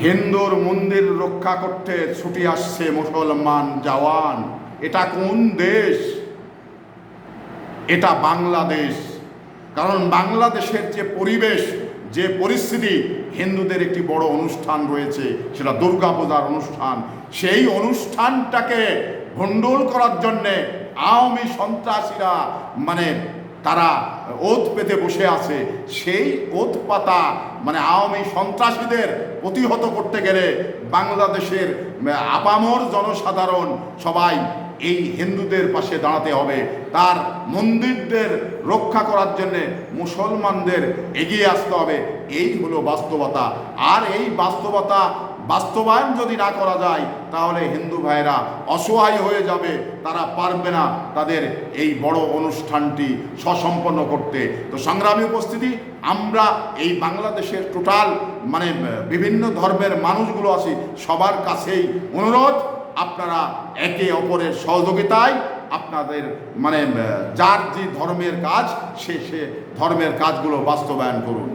হিন্দুর মন্দির রক্ষা করতে ছুটি আসছে মুসলমান জওয়ান। এটা কোন দেশ? এটা বাংলাদেশ। কারণ বাংলাদেশের যে পরিবেশ, যে পরিস্থিতি, হিন্দুদের একটি বড় অনুষ্ঠান রয়েছে, সেটা দুর্গাপূজার অনুষ্ঠান। সেই অনুষ্ঠানটাকে ভণ্ডুল করার জন্যে আওয়ামী সন্ত্রাসীরা মানে তারা ওত পেতে বসে আছে, সেই ওত পাতা মানে আওয়ামী সন্ত্রাসীদের প্রতিহত করতে গেলে বাংলাদেশের আপামর জনসাধারণ সবাই এই হিন্দুদের পাশে দাঁড়াতে হবে। তার মন্দিরদের রক্ষা করার জন্যে মুসলমানদের এগিয়ে আসতে হবে। এই হলো বাস্তবতা। আর এই বাস্তবতা বাস্তবায়ন যদি না করা যায়, তাহলে হিন্দু ভাইরা অসহায় হয়ে যাবে। তারা পারবে না তাদের এই বড় অনুষ্ঠানটি সসম্পন্ন করতে। তো সংগ্রামী উপস্থিতি, আমরা এই বাংলাদেশের টোটাল মানে বিভিন্ন ধর্মের মানুষগুলো আছি, সবার কাছেই অনুরোধ, আপনারা একে অপরের সহযোগিতায় আপনাদের মানে যার যে ধর্মের কাজ, সে সে ধর্মের কাজগুলো বাস্তবায়ন করুন।